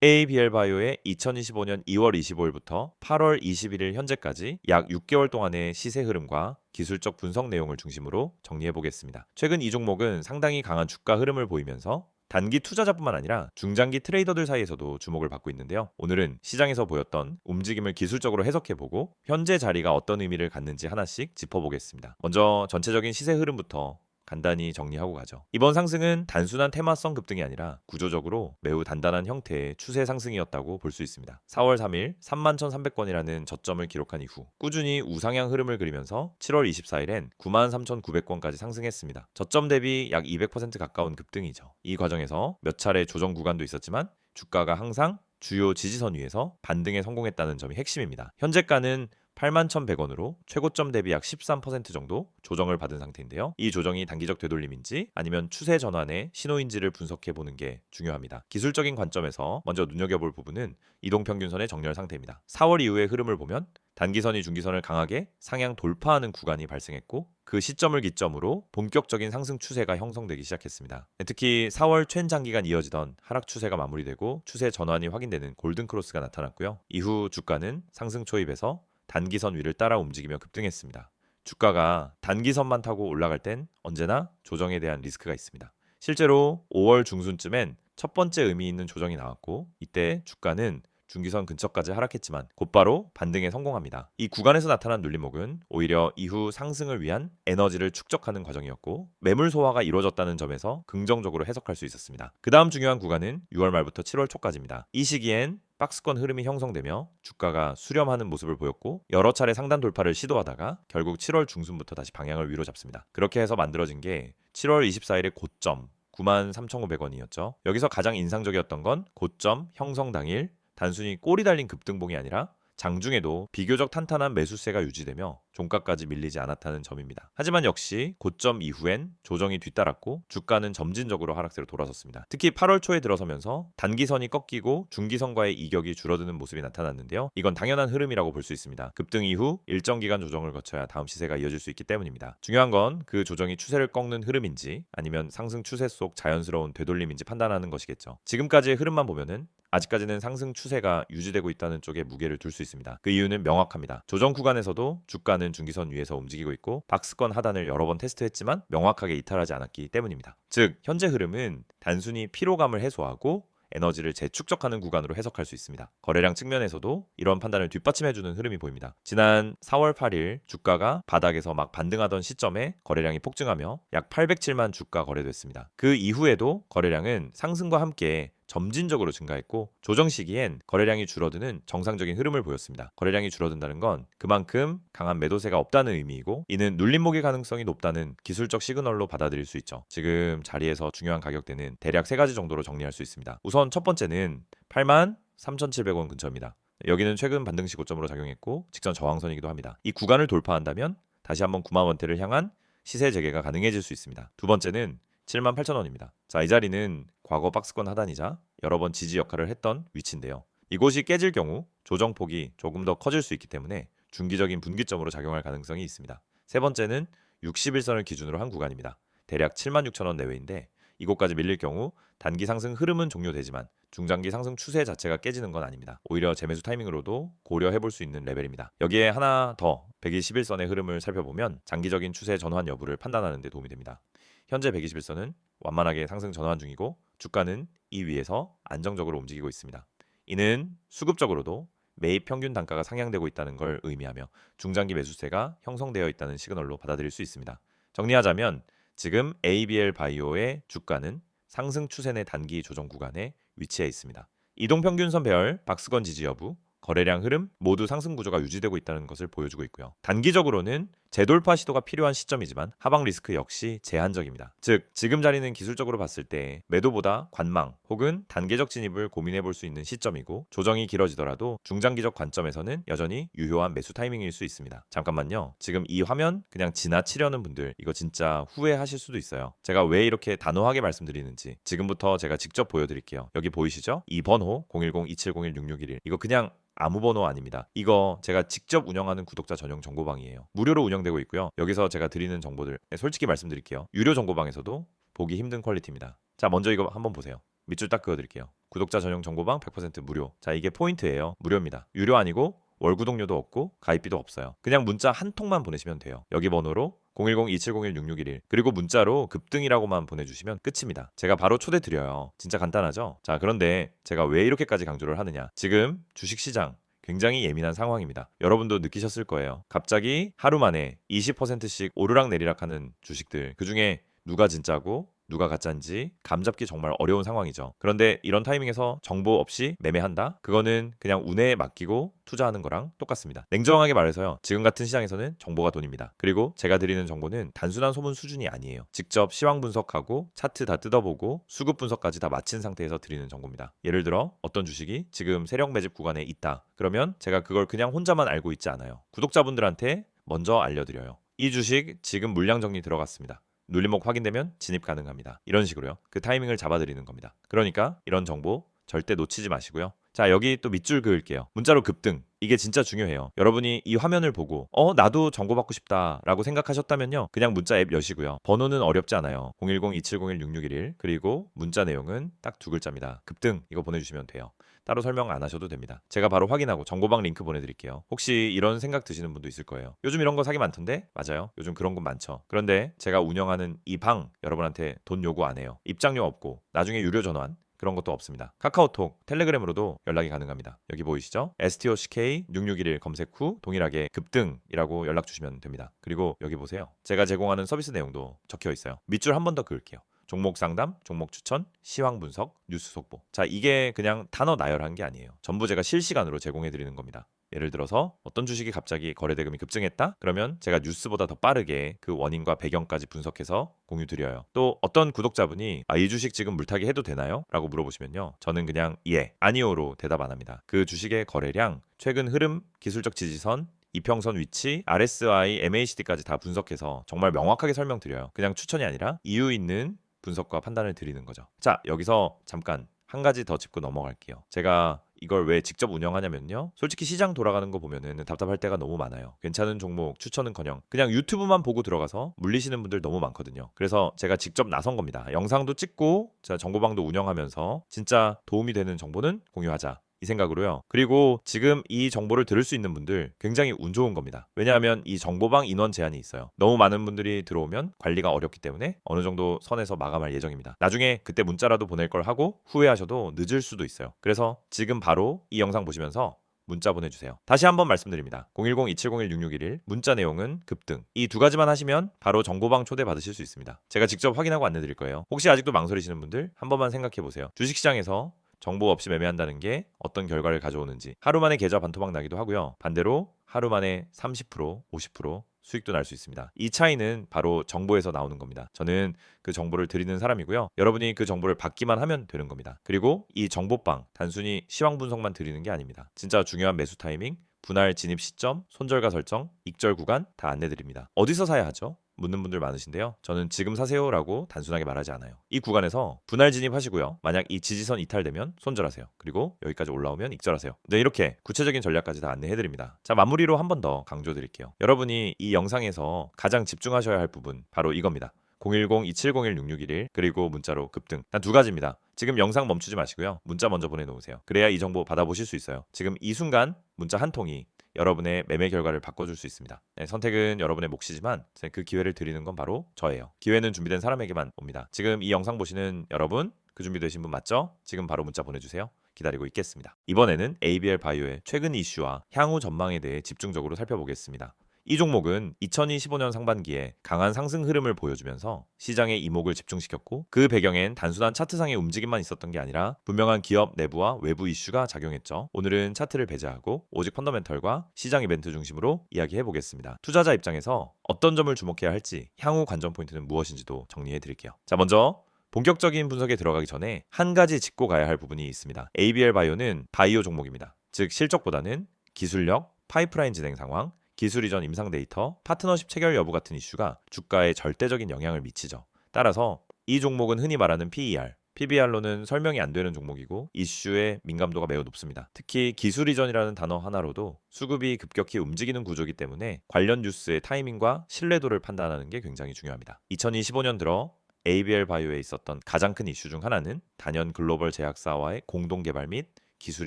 ABL 바이오의 2025년 2월 25일부터 8월 21일 현재까지 약 6개월 동안의 시세 흐름과 기술적 분석 내용을 중심으로 정리해 보겠습니다. 최근 이 종목은 상당히 강한 주가 흐름을 보이면서 단기 투자자뿐만 아니라 중장기 트레이더들 사이에서도 주목을 받고 있는데요. 오늘은 시장에서 보였던 움직임을 기술적으로 해석해보고 현재 자리가 어떤 의미를 갖는지 하나씩 짚어보겠습니다. 먼저 전체적인 시세 흐름부터 간단히 정리하고 가죠. 이번 상승은 단순한 테마성 급등이 아니라 구조적으로 매우 단단한 형태의 추세 상승이었다고 볼 수 있습니다. 4월 3일 31,300권이라는 저점을 기록한 이후 꾸준히 우상향 흐름을 그리면서 7월 24일엔 93,900권까지 상승했습니다. 저점 대비 약 200% 가까운 급등이죠. 이 과정에서 몇 차례 조정 구간도 있었지만 주가가 항상 주요 지지선 위에서 반등에 성공했다는 점이 핵심입니다. 현재가는 81,100원으로 최고점 대비 약 13% 정도 조정을 받은 상태인데요. 이 조정이 단기적 되돌림인지 아니면 추세 전환의 신호인지를 분석해 보는 게 중요합니다. 기술적인 관점에서 먼저 눈여겨볼 부분은 이동평균선의 정렬 상태입니다. 4월 이후의 흐름을 보면 단기선이 중기선을 강하게 상향 돌파하는 구간이 발생했고 그 시점을 기점으로 본격적인 상승 추세가 형성되기 시작했습니다. 특히 4월 최 장기간 이어지던 하락 추세가 마무리되고 추세 전환이 확인되는 골든 크로스가 나타났고요. 이후 주가는 상승 초입에서 단기선 위를 따라 움직이며 급등했습니다. 주가가 단기선만 타고 올라갈 땐 언제나 조정에 대한 리스크가 있습니다. 실제로 5월 중순쯤엔 첫 번째 의미 있는 조정이 나왔고 이때 주가는 중기선 근처까지 하락했지만 곧바로 반등에 성공합니다. 이 구간에서 나타난 눌림목은 오히려 이후 상승을 위한 에너지를 축적하는 과정이었고 매물 소화가 이루어졌다는 점에서 긍정적으로 해석할 수 있었습니다. 그 다음 중요한 구간은 6월 말부터 7월 초까지입니다. 이 시기엔 박스권 흐름이 형성되며 주가가 수렴하는 모습을 보였고 여러 차례 상단 돌파를 시도하다가 결국 7월 중순부터 다시 방향을 위로 잡습니다. 그렇게 해서 만들어진 게 7월 24일의 고점 93,500원이었죠. 여기서 가장 인상적이었던 건 고점 형성 당일 단순히 꼬리 달린 급등봉이 아니라 장중에도 비교적 탄탄한 매수세가 유지되며 종가까지 밀리지 않았다는 점입니다. 하지만 역시 고점 이후엔 조정이 뒤따랐고 주가는 점진적으로 하락세로 돌아섰습니다. 특히 8월 초에 들어서면서 단기선이 꺾이고 중기선과의 이격이 줄어드는 모습이 나타났는데요. 이건 당연한 흐름이라고 볼 수 있습니다. 급등 이후 일정 기간 조정을 거쳐야 다음 시세가 이어질 수 있기 때문입니다. 중요한 건 그 조정이 추세를 꺾는 흐름인지 아니면 상승 추세 속 자연스러운 되돌림인지 판단하는 것이겠죠. 지금까지의 흐름만 보면은 아직까지는 상승 추세가 유지되고 있다는 쪽에 무게를 둘 수 있습니다. 그 이유는 명확합니다. 조정 구간에서도 주가는 중기선 위에서 움직이고 있고 박스권 하단을 여러 번 테스트했지만 명확하게 이탈하지 않았기 때문입니다. 즉 현재 흐름은 단순히 피로감을 해소하고 에너지를 재축적하는 구간으로 해석할 수 있습니다. 거래량 측면에서도 이런 판단을 뒷받침해주는 흐름이 보입니다. 지난 4월 8일 주가가 바닥에서 막 반등하던 시점에 거래량이 폭증하며 약 807만 주가 거래됐습니다. 그 이후에도 거래량은 상승과 함께 점진적으로 증가했고 조정 시기엔 거래량이 줄어드는 정상적인 흐름을 보였습니다. 거래량이 줄어든다는 건 그만큼 강한 매도세가 없다는 의미이고 이는 눌림목의 가능성이 높다는 기술적 시그널로 받아들일 수 있죠. 지금 자리에서 중요한 가격대는 대략 세 가지 정도로 정리할 수 있습니다. 우선 첫 번째는 8만 3,700원 근처입니다. 여기는 최근 반등시 고점으로 작용했고 직전 저항선이기도 합니다. 이 구간을 돌파한다면 다시 한번 9만 원대를 향한 시세 재개가 가능해질 수 있습니다. 두 번째는 7만 8천 원입니다. 자, 이 자리는 과거 박스권 하단이자 여러 번 지지 역할을 했던 위치인데요. 이곳이 깨질 경우 조정폭이 조금 더 커질 수 있기 때문에 중기적인 분기점으로 작용할 가능성이 있습니다. 세 번째는 61선을 기준으로 한 구간입니다. 대략 7만 6천 원 내외인데 이곳까지 밀릴 경우 단기 상승 흐름은 종료되지만 중장기 상승 추세 자체가 깨지는 건 아닙니다. 오히려 재매수 타이밍으로도 고려해 볼 수 있는 레벨입니다. 여기에 하나 더 121선의 흐름을 살펴보면 장기적인 추세 전환 여부를 판단하는 데 도움이 됩니다. 현재 121선은 완만하게 상승 전환 중이고 주가는 이 위에서 안정적으로 움직이고 있습니다. 이는 수급적으로도 매입 평균 단가가 상향되고 있다는 걸 의미하며 중장기 매수세가 형성되어 있다는 시그널로 받아들일 수 있습니다. 정리하자면 지금 ABL 바이오의 주가는 상승 추세 내 단기 조정 구간에 위치해 있습니다. 이동 평균선 배열 박스권 지지 여부 거래량 흐름 모두 상승 구조가 유지되고 있다는 것을 보여주고 있고요. 단기적으로는 재돌파 시도가 필요한 시점이지만 하방 리스크 역시 제한적입니다. 즉 지금 자리는 기술적으로 봤을 때 매도보다 관망 혹은 단계적 진입을 고민해 볼 수 있는 시점이고 조정이 길어지더라도 중장기적 관점에서는 여전히 유효한 매수 타이밍일 수 있습니다. 잠깐만요. 지금 이 화면 그냥 지나치려는 분들 이거 진짜 후회하실 수도 있어요. 제가 왜 이렇게 단호하게 말씀드리는지 지금부터 제가 직접 보여드릴게요. 여기 보이시죠? 이 번호 010-2701-6611 이거 그냥 아무 번호 아닙니다. 이거 제가 직접 운영하는 구독자 전용 정보방이에요. 무료로 운영 되고 있고요. 여기서 제가 드리는 정보들 네, 솔직히 말씀드릴게요. 유료 정보방에서도 보기 힘든 퀄리티입니다. 자, 먼저 이거 한번 보세요. 밑줄 딱 그어드릴게요. 구독자 전용 정보방 100% 무료. 자, 이게 포인트예요. 무료입니다. 유료 아니고 월 구독료도 없고 가입비도 없어요. 그냥 문자 한 통만 보내시면 돼요. 여기 번호로 010-2701-6611 그리고 문자로 급등이라고만 보내주시면 끝입니다. 제가 바로 초대 드려요. 진짜 간단하죠? 자 그런데 제가 왜 이렇게까지 강조를 하느냐? 지금 주식시장 굉장히 예민한 상황입니다. 여러분도 느끼셨을 거예요. 갑자기 하루 만에 20%씩 오르락 내리락 하는 주식들 그 중에 누가 진짜고 누가 가짜인지 감잡기 정말 어려운 상황이죠. 그런데 이런 타이밍에서 정보 없이 매매한다? 그거는 그냥 운에 맡기고 투자하는 거랑 똑같습니다. 냉정하게 말해서요. 지금 같은 시장에서는 정보가 돈입니다. 그리고 제가 드리는 정보는 단순한 소문 수준이 아니에요. 직접 시황 분석하고 차트 다 뜯어보고 수급 분석까지 다 마친 상태에서 드리는 정보입니다. 예를 들어 어떤 주식이 지금 세력 매집 구간에 있다. 그러면 제가 그걸 그냥 혼자만 알고 있지 않아요. 구독자분들한테 먼저 알려드려요. 이 주식 지금 물량 정리 들어갔습니다. 눌림목 확인되면 진입 가능합니다. 이런 식으로요. 그 타이밍을 잡아드리는 겁니다. 그러니까 이런 정보 절대 놓치지 마시고요. 자, 여기 또 밑줄 그을게요. 문자로 급등. 이게 진짜 중요해요. 여러분이 이 화면을 보고 어, 나도 정보 받고 싶다라고 생각하셨다면요. 그냥 문자 앱 여시고요. 번호는 어렵지 않아요. 010-2701-6611 그리고 문자 내용은 딱 두 글자입니다. 급등 이거 보내 주시면 돼요. 따로 설명 안 하셔도 됩니다. 제가 바로 확인하고 정보방 링크 보내드릴게요. 혹시 이런 생각 드시는 분도 있을 거예요. 요즘 이런 거 사기 많던데? 맞아요. 요즘 그런 건 많죠. 그런데 제가 운영하는 이 방 여러분한테 돈 요구 안 해요. 입장료 없고 나중에 유료 전환 그런 것도 없습니다. 카카오톡, 텔레그램으로도 연락이 가능합니다. 여기 보이시죠? STOCK6611 검색 후 동일하게 급등이라고 연락 주시면 됩니다. 그리고 여기 보세요. 제가 제공하는 서비스 내용도 적혀 있어요. 밑줄 한 번 더 그을게요. 종목 상담, 종목 추천, 시황 분석, 뉴스 속보. 자, 이게 그냥 단어 나열한 게 아니에요. 전부 제가 실시간으로 제공해 드리는 겁니다. 예를 들어서 어떤 주식이 갑자기 거래 대금이 급증했다? 그러면 제가 뉴스보다 더 빠르게 그 원인과 배경까지 분석해서 공유 드려요. 또 어떤 구독자분이 아, 이 주식 지금 물타기 해도 되나요? 라고 물어보시면요. 저는 그냥 예, 아니오로 대답 안 합니다. 그 주식의 거래량, 최근 흐름, 기술적 지지선, 이평선 위치, RSI, MACD까지 다 분석해서 정말 명확하게 설명드려요. 그냥 추천이 아니라 이유 있는 분석과 판단을 드리는 거죠. 자, 여기서 잠깐 한 가지 더 짚고 넘어갈게요. 제가 이걸 왜 직접 운영하냐면요. 솔직히 시장 돌아가는 거 보면은 답답할 때가 너무 많아요. 괜찮은 종목 추천은커녕 그냥 유튜브만 보고 들어가서 물리시는 분들 너무 많거든요. 그래서 제가 직접 나선 겁니다. 영상도 찍고 제가 정보방도 운영하면서 진짜 도움이 되는 정보는 공유하자. 이 생각으로요. 그리고 지금 이 정보를 들을 수 있는 분들 굉장히 운 좋은 겁니다. 왜냐하면 이 정보방 인원 제한이 있어요. 너무 많은 분들이 들어오면 관리가 어렵기 때문에 어느 정도 선에서 마감할 예정입니다. 나중에 그때 문자라도 보낼 걸 하고 후회하셔도 늦을 수도 있어요. 그래서 지금 바로 이 영상 보시면서 문자 보내주세요. 다시 한번 말씀드립니다. 010-2701-6611 문자 내용은 급등. 이 두 가지만 하시면 바로 정보방 초대 받으실 수 있습니다. 제가 직접 확인하고 안내드릴 거예요. 혹시 아직도 망설이시는 분들 한 번만 생각해 보세요. 주식시장에서 정보 없이 매매한다는 게 어떤 결과를 가져오는지 하루 만에 계좌 반토막 나기도 하고요. 반대로 하루 만에 30%, 50% 수익도 날 수 있습니다. 이 차이는 바로 정보에서 나오는 겁니다. 저는 그 정보를 드리는 사람이고요. 여러분이 그 정보를 받기만 하면 되는 겁니다. 그리고 이 정보방 단순히 시황 분석만 드리는 게 아닙니다. 진짜 중요한 매수 타이밍, 분할 진입 시점, 손절가 설정, 익절 구간 다 안내 드립니다. 어디서 사야 하죠? 묻는 분들 많으신데요. 저는 지금 사세요라고 단순하게 말하지 않아요. 이 구간에서 분할 진입하시고요. 만약 이 지지선 이탈되면 손절하세요. 그리고 여기까지 올라오면 익절하세요. 네, 이렇게 구체적인 전략까지 다 안내해 드립니다. 자, 마무리로 한 번 더 강조 드릴게요. 여러분이 이 영상에서 가장 집중하셔야 할 부분 바로 이겁니다. 010-2701-6611 그리고 문자로 급등 단 두 가지입니다. 지금 영상 멈추지 마시고요. 문자 먼저 보내놓으세요. 그래야 이 정보 받아보실 수 있어요. 지금 이 순간 문자 한 통이 여러분의 매매 결과를 바꿔줄 수 있습니다. 네, 선택은 여러분의 몫이지만 그 기회를 드리는 건 바로 저예요. 기회는 준비된 사람에게만 옵니다. 지금 이 영상 보시는 여러분 그 준비되신 분 맞죠? 지금 바로 문자 보내주세요. 기다리고 있겠습니다. 이번에는 ABL 바이오의 최근 이슈와 향후 전망에 대해 집중적으로 살펴보겠습니다. 이 종목은 2025년 상반기에 강한 상승 흐름을 보여주면서 시장의 이목을 집중시켰고 그 배경엔 단순한 차트상의 움직임만 있었던 게 아니라 분명한 기업 내부와 외부 이슈가 작용했죠. 오늘은 차트를 배제하고 오직 펀더멘털과 시장 이벤트 중심으로 이야기해 보겠습니다. 투자자 입장에서 어떤 점을 주목해야 할지 향후 관전 포인트는 무엇인지도 정리해 드릴게요. 자, 먼저 본격적인 분석에 들어가기 전에 한 가지 짚고 가야 할 부분이 있습니다. ABL 바이오는 바이오 종목입니다. 즉 실적보다는 기술력, 파이프라인 진행 상황, 기술 이전 임상 데이터, 파트너십 체결 여부 같은 이슈가 주가에 절대적인 영향을 미치죠. 따라서 이 종목은 흔히 말하는 PER, PBR로는 설명이 안 되는 종목이고 이슈의 민감도가 매우 높습니다. 특히 기술 이전이라는 단어 하나로도 수급이 급격히 움직이는 구조이기 때문에 관련 뉴스의 타이밍과 신뢰도를 판단하는 게 굉장히 중요합니다. 2025년 들어 ABL 바이오에 있었던 가장 큰 이슈 중 하나는 단연 글로벌 제약사와의 공동 개발 및 기술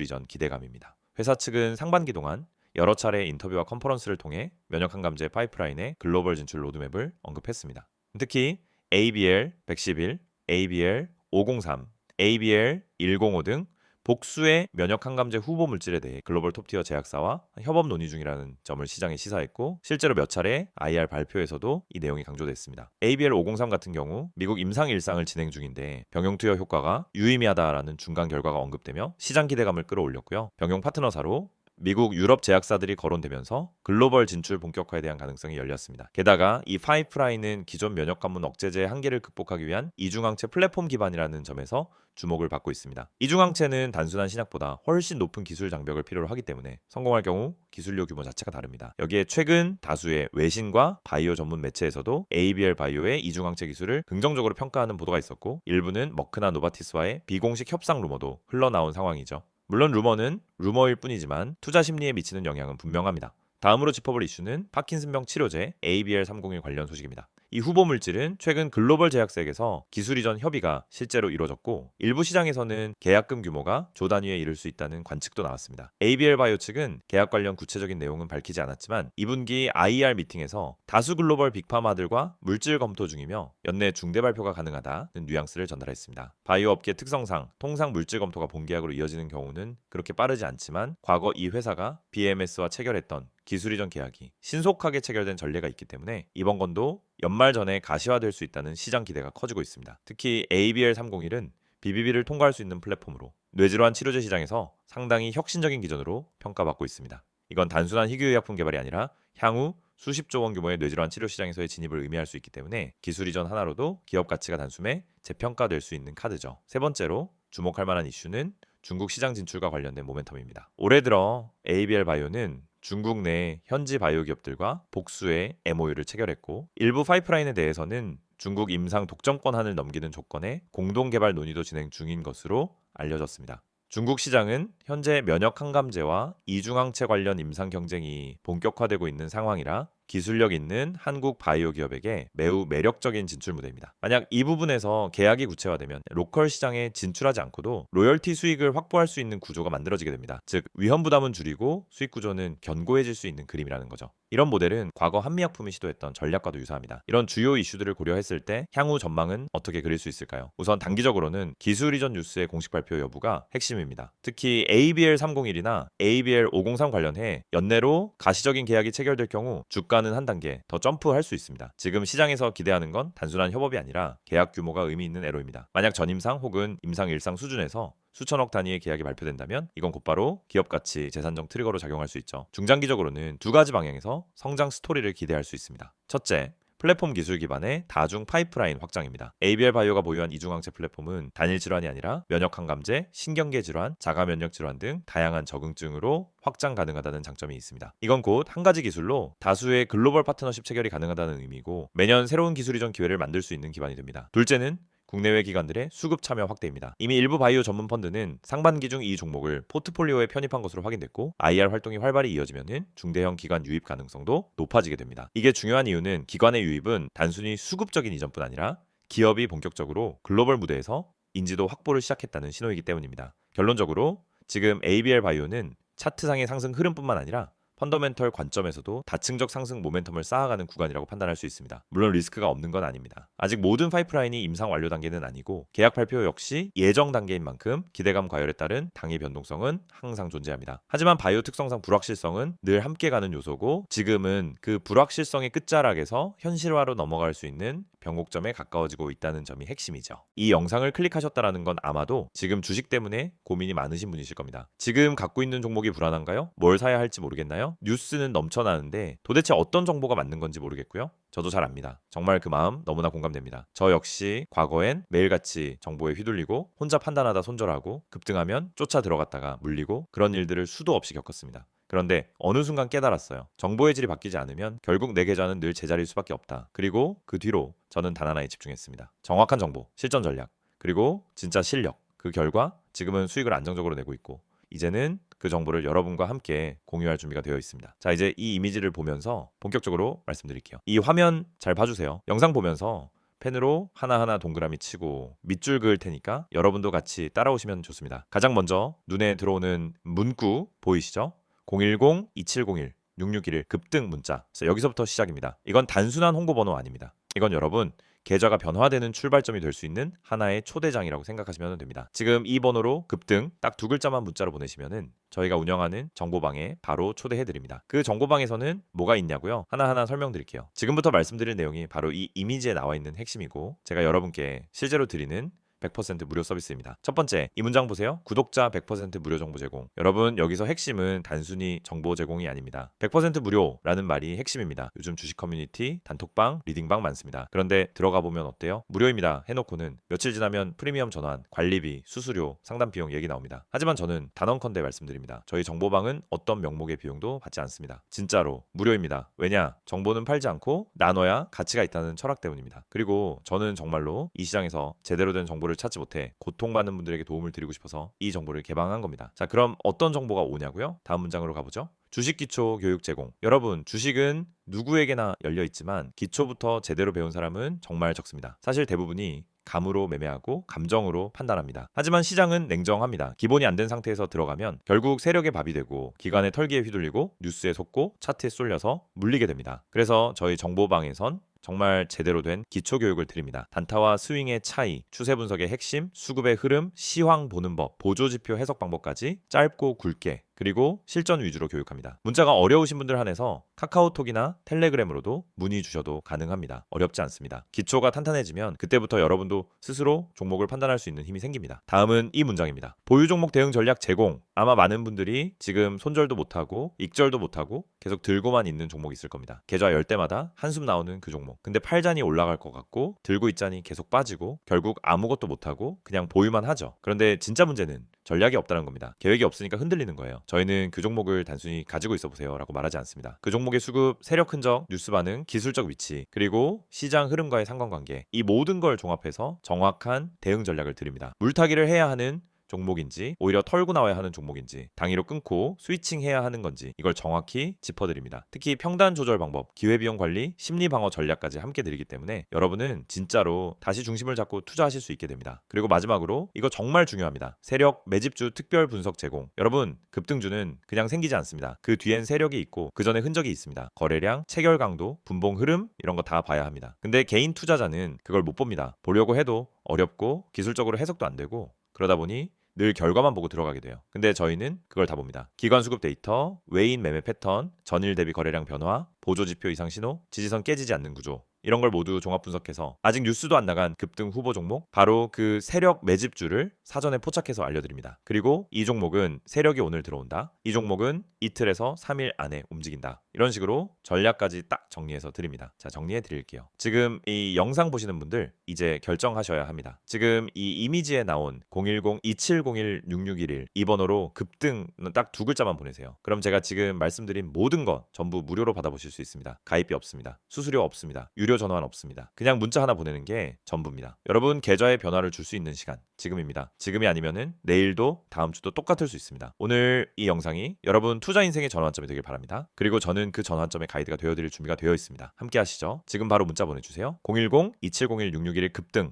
이전 기대감입니다. 회사 측은 상반기 동안 여러 차례 인터뷰와 컨퍼런스를 통해 면역 항 감제 파이프라인의 글로벌 진출 로드맵을 언급했습니다. 특히 ABL 111, ABL 503, ABL 105 등 복수의 면역 항감제 후보 물질에 대해 글로벌 톱티어 제약사와 협업 논의 중이라는 점을 시장에 시사했고 실제로 몇 차례 IR 발표에서도 이 내용이 강조됐습니다. ABL 503 같은 경우 미국 임상 일상을 진행 중인데 병용 투여 효과가 유의미하다라는 중간 결과가 언급되며 시장 기대감을 끌어올렸고요. 병용 파트너사로 미국 유럽 제약사들이 거론되면서 글로벌 진출 본격화에 대한 가능성이 열렸습니다. 게다가 이 파이프라인은 기존 면역 관문 억제제의 한계를 극복하기 위한 이중항체 플랫폼 기반이라는 점에서 주목을 받고 있습니다. 이중항체는 단순한 신약보다 훨씬 높은 기술 장벽을 필요로 하기 때문에 성공할 경우 기술료 규모 자체가 다릅니다. 여기에 최근 다수의 외신과 바이오 전문 매체에서도 ABL 바이오의 이중항체 기술을 긍정적으로 평가하는 보도가 있었고 일부는 머크나 노바티스와의 비공식 협상 루머도 흘러나온 상황이죠. 물론 루머는 루머일 뿐이지만 투자 심리에 미치는 영향은 분명합니다. 다음으로 짚어볼 이슈는 파킨슨병 치료제 ABL301 관련 소식입니다. 이 후보 물질은 최근 글로벌 제약사에게서 기술 이전 협의가 실제로 이루어졌고 일부 시장에서는 계약금 규모가 조 단위에 이를 수 있다는 관측도 나왔습니다. ABL 바이오 측은 계약 관련 구체적인 내용은 밝히지 않았지만 2분기 IR 미팅에서 다수 글로벌 빅파마들과 물질 검토 중이며 연내 중대 발표가 가능하다는 뉘앙스를 전달했습니다. 바이오 업계 특성상 통상 물질 검토가 본계약으로 이어지는 경우는 그렇게 빠르지 않지만 과거 이 회사가 BMS와 체결했던 기술 이전 계약이 신속하게 체결된 전례가 있기 때문에 이번 건도 연말 전에 가시화될 수 있다는 시장 기대가 커지고 있습니다. 특히 ABL 301은 BBB를 통과할 수 있는 플랫폼으로 뇌질환 치료제 시장에서 상당히 혁신적인 기전으로 평가받고 있습니다. 이건 단순한 희귀의약품 개발이 아니라 향후 수십조 원 규모의 뇌질환 치료 시장에서의 진입을 의미할 수 있기 때문에 기술 이전 하나로도 기업 가치가 단숨에 재평가될 수 있는 카드죠. 세 번째로 주목할 만한 이슈는 중국 시장 진출과 관련된 모멘텀입니다. 올해 들어 ABL 바이오는 중국 내 현지 바이오 기업들과 복수의 MOU를 체결했고 일부 파이프라인에 대해서는 중국 임상 독점권한을 넘기는 조건에 공동 개발 논의도 진행 중인 것으로 알려졌습니다. 중국 시장은 현재 면역 항감제와 이중항체 관련 임상 경쟁이 본격화되고 있는 상황이라 기술력 있는 한국 바이오 기업에게 매우 매력적인 진출 무대입니다. 만약 이 부분에서 계약이 구체화되면 로컬 시장에 진출하지 않고도 로열티 수익을 확보할 수 있는 구조가 만들어지게 됩니다. 즉 위험 부담은 줄이고 수익 구조는 견고해질 수 있는 그림이라는 거죠. 이런 모델은 과거 한미약품이 시도했던 전략과도 유사합니다. 이런 주요 이슈들을 고려했을 때 향후 전망은 어떻게 그릴 수 있을까요? 우선 단기적으로는 기술 이전 뉴스의 공식 발표 여부가 핵심입니다. 특히 ABL 301이나 ABL 503 관련해 연내로 가시적인 계약이 체결될 경우 주가 는 한 단계 더 점프할 수 있습니다. 지금 시장에서 기대하는 건 단순한 협업이 아니라 계약 규모가 의미 있는 애로입니다. 만약 전임상 혹은 임상 일상 수준에서 수천억 단위의 계약이 발표된다면 이건 곧바로 기업 가치 재산정 트리거로 작용할 수 있죠. 중장기적으로는 두 가지 방향에서 성장 스토리를 기대할 수 있습니다. 첫째, 플랫폼 기술 기반의 다중 파이프라인 확장입니다. ABL 바이오가 보유한 이중항체 플랫폼은 단일 질환이 아니라 면역 항감제, 신경계 질환, 자가 면역 질환 등 다양한 적응증으로 확장 가능하다는 장점이 있습니다. 이건 곧 한 가지 기술로 다수의 글로벌 파트너십 체결이 가능하다는 의미고 매년 새로운 기술 이전 기회를 만들 수 있는 기반이 됩니다. 둘째는 국내외 기관들의 수급 참여 확대입니다. 이미 일부 바이오 전문 펀드는 상반기 중 이 종목을 포트폴리오에 편입한 것으로 확인됐고 IR 활동이 활발히 이어지면 중대형 기관 유입 가능성도 높아지게 됩니다. 이게 중요한 이유는 기관의 유입은 단순히 수급적인 이전뿐 아니라 기업이 본격적으로 글로벌 무대에서 인지도 확보를 시작했다는 신호이기 때문입니다. 결론적으로 지금 ABL 바이오는 차트상의 상승 흐름뿐만 아니라 펀더멘털 관점에서도 다층적 상승 모멘텀을 쌓아가는 구간이라고 판단할 수 있습니다. 물론 리스크가 없는 건 아닙니다. 아직 모든 파이프라인이 임상 완료 단계는 아니고 계약 발표 역시 예정 단계인 만큼 기대감 과열에 따른 당의 변동성은 항상 존재합니다. 하지만 바이오 특성상 불확실성은 늘 함께 가는 요소고 지금은 그 불확실성의 끝자락에서 현실화로 넘어갈 수 있는 변곡점에 가까워지고 있다는 점이 핵심이죠. 이 영상을 클릭하셨다라는 건 아마도 지금 주식 때문에 고민이 많으신 분이실 겁니다. 지금 갖고 있는 종목이 불안한가요? 뭘 사야 할지 모르겠나요? 뉴스는 넘쳐나는데 도대체 어떤 정보가 맞는 건지 모르겠고요. 저도 잘 압니다. 정말 그 마음 너무나 공감됩니다. 저 역시 과거엔 매일같이 정보에 휘둘리고 혼자 판단하다 손절하고 급등하면 쫓아 들어갔다가 물리고 그런 일들을 수도 없이 겪었습니다. 그런데 어느 순간 깨달았어요. 정보의 질이 바뀌지 않으면 결국 내 계좌는 늘 제자리일 수밖에 없다. 그리고 그 뒤로 저는 단 하나에 집중했습니다. 정확한 정보, 실전 전략, 그리고 진짜 실력. 그 결과 지금은 수익을 안정적으로 내고 있고 이제는 그 정보를 여러분과 함께 공유할 준비가 되어 있습니다. 자, 이제 이 이미지를 보면서 본격적으로 말씀드릴게요. 이 화면 잘 봐주세요. 영상 보면서 펜으로 하나하나 동그라미 치고 밑줄 그을 테니까 여러분도 같이 따라오시면 좋습니다. 가장 먼저 눈에 들어오는 문구 보이시죠? 010-2701 6611 급등 문자. 여기서부터 시작입니다. 이건 단순한 홍보 번호 아닙니다. 이건 여러분 계좌가 변화되는 출발점이 될 수 있는 하나의 초대장이라고 생각하시면 됩니다. 지금 이 번호로 급등 딱 두 글자만 문자로 보내시면은 저희가 운영하는 정보방에 바로 초대해 드립니다. 그 정보방에서는 뭐가 있냐고요? 하나하나 설명드릴게요. 지금부터 말씀드릴 내용이 바로 이 이미지에 나와 있는 핵심이고 제가 여러분께 실제로 드리는 100% 무료 서비스입니다. 첫 번째, 이 문장 보세요. 구독자 100% 무료 정보 제공. 여러분, 여기서 핵심은 단순히 정보 제공이 아닙니다. 100% 무료라는 말이 핵심입니다. 요즘 주식 커뮤니티, 단톡방, 리딩방 많습니다. 그런데 들어가 보면 어때요? 무료입니다. 해놓고는 며칠 지나면 프리미엄 전환, 관리비, 수수료, 상담 비용 얘기 나옵니다. 하지만 저는 단언컨대 말씀드립니다. 저희 정보방은 어떤 명목의 비용도 받지 않습니다. 진짜로 무료입니다. 왜냐? 정보는 팔지 않고 나눠야 가치가 있다는 철학 때문입니다. 그리고 저는 정말로 이 시장에서 제대로 된 정보를 찾지 못해 고통받는 분들에게 도움을 드리고 싶어서 이 정보를 개방한 겁니다. 자, 그럼 어떤 정보가 오냐고요? 다음 문장으로 가보죠. 주식 기초 교육 제공. 여러분, 주식은 누구에게나 열려 있지만 기초부터 제대로 배운 사람은 정말 적습니다. 사실 대부분이 감으로 매매하고 감정으로 판단합니다. 하지만 시장은 냉정합니다. 기본이 안 된 상태에서 들어가면 결국 세력의 밥이 되고 기관의 털기에 휘둘리고 뉴스에 속고 차트에 쏠려서 물리게 됩니다. 그래서 저희 정보방에선 정말 제대로 된 기초 교육을 드립니다. 단타와 스윙의 차이, 추세 분석의 핵심, 수급의 흐름, 시황 보는 법, 보조 지표 해석 방법까지 짧고 굵게 그리고 실전 위주로 교육합니다. 문자가 어려우신 분들 한해서 카카오톡이나 텔레그램으로도 문의 주셔도 가능합니다. 어렵지 않습니다. 기초가 탄탄해지면 그때부터 여러분도 스스로 종목을 판단할 수 있는 힘이 생깁니다. 다음은 이 문장입니다. 보유 종목 대응 전략 제공. 아마 많은 분들이 지금 손절도 못하고 익절도 못하고 계속 들고만 있는 종목이 있을 겁니다. 계좌 열 때마다 한숨 나오는 그 종목. 근데 팔잔이 올라갈 것 같고 들고 있자니 계속 빠지고 결국 아무것도 못하고 그냥 보유만 하죠. 그런데 진짜 문제는 전략이 없다는 겁니다. 계획이 없으니까 흔들리는 거예요. 저희는 그 종목을 단순히 가지고 있어 보세요라고 말하지 않습니다. 그 종목의 수급, 세력 흔적, 뉴스 반응, 기술적 위치, 그리고 시장 흐름과의 상관관계 이 모든 걸 종합해서 정확한 대응 전략을 드립니다. 물타기를 해야 하는 종목인지 오히려 털고 나와야 하는 종목인지 당위로 끊고 스위칭해야 하는 건지 이걸 정확히 짚어드립니다. 특히 평단 조절 방법, 기회비용 관리, 심리 방어 전략까지 함께 드리기 때문에 여러분은 진짜로 다시 중심을 잡고 투자하실 수 있게 됩니다. 그리고 마지막으로 이거 정말 중요합니다. 세력 매집주 특별 분석 제공. 여러분 급등주는 그냥 생기지 않습니다. 그 뒤엔 세력이 있고 그 전에 흔적이 있습니다. 거래량, 체결 강도, 분봉 흐름 이런 거 다 봐야 합니다. 근데 개인 투자자는 그걸 못 봅니다. 보려고 해도 어렵고 기술적으로 해석도 안 되고 그러다 보니 늘 결과만 보고 들어가게 돼요. 근데 저희는 그걸 다 봅니다. 기관 수급 데이터, 외인 매매 패턴, 전일 대비 거래량 변화, 보조 지표 이상 신호, 지지선 깨지지 않는 구조, 이런 걸 모두 종합 분석해서 아직 뉴스도 안 나간 급등 후보 종목 바로 그 세력 매집주를 사전에 포착해서 알려드립니다. 그리고 이 종목은 세력이 오늘 들어온다. 이 종목은 이틀에서 3일 안에 움직인다. 이런 식으로 전략까지 딱 정리해서 드립니다. 자 정리해 드릴게요. 지금 이 영상 보시는 분들 이제 결정하셔야 합니다. 지금 이 이미지에 나온 010-2701-6611이 번호로 급등 딱 두 글자만 보내세요. 그럼 제가 지금 말씀드린 모든 것 전부 무료로 받아보실 수 있습니다. 가입비 없습니다. 수수료 없습니다. 유료 전환 없습니다. 그냥 문자 하나 보내는 게 전부입니다. 여러분 계좌에 변화를 줄 수 있는 시간 지금입니다. 지금이 아니면은 내일도 다음 주도 똑같을 수 있습니다. 오늘 이 영상이 여러분 투자 인생의 전환점이 되길 바랍니다. 그리고 저는 그 전환점의 가이드가 되어 드릴 준비가 되어 있습니다. 함께 하시죠. 지금 바로 문자 보내 주세요. 010-2701-6611 급등